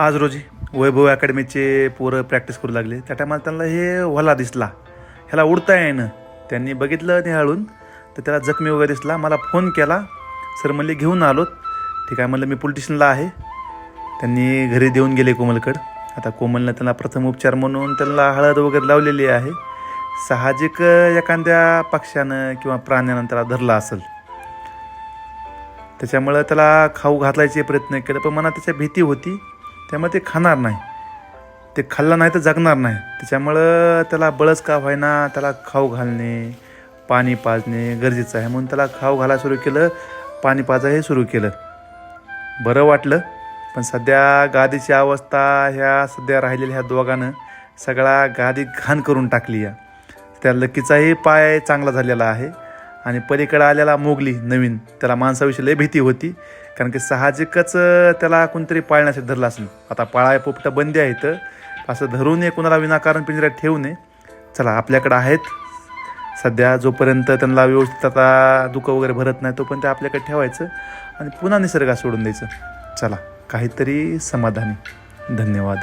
आज रोजी वैभव अकॅडमीचे पोरं प्रॅक्टिस करू लागले. त्या टायमाला त्यांना हे व्हला दिसला. ह्याला उडता येणं त्यांनी बघितलं निहाळून तर त्याला जखमी वगैरे दिसला. मला फोन केला. सर म्हणले घेऊन आलो. ठीक आहे म्हणलं मी पोलिटिशनला आहे. त्यांनी घरी देऊन गेले कोमलकडं. आता कोमलनं त्यांना प्रथम उपचार म्हणून त्यांना हळद वगैरे लावलेली आहे. साहजिक एखाद्या पक्ष्यानं किंवा प्राण्यानं त्याला धरला असेल. त्याच्यामुळं त्याला खाऊ घालायचे प्रयत्न केले पण मनात त्याच्या भीती होती. त्यामुळे ते खाणार नाही. ते खाल्लं नाही तर जगणार नाही. त्याच्यामुळं त्याला बळच का व्हायना त्याला खाऊ घालणे पाणी पाजणे गरजेचं आहे. म्हणून त्याला खाऊ घालायला सुरू केलं पाणी पाजा हे सुरू केलं. बरं वाटलं पण सध्या गादीची अवस्था ह्या सध्या राहिलेल्या ह्या दोघानं सगळा गादी घाण करून टाकली या. त्या लकीचाही पाय चांगला झालेला आहे. आणि पलीकडं आलेला मोगली नवीन त्याला माणसाविषयी लय भीती होती कारण की साहजिकच त्याला कोणतरी पाळण्यासाठी धरलं असेल. आता पाळाय पोपटा बंदी आहेत असं धरून नये कोणाला विनाकारण पिंजऱ्यात ठेवू नये. चला आपल्याकडं आहेत. सध्या जोपर्यंत त्यांना व्यवस्थित आता दुःख वगैरे भरत नाही तोपर्यंत आपल्याकडे ठेवायचं आणि पुन्हा निसर्गात सोडून द्यायचं. चला काहीतरी समाधानी. धन्यवाद.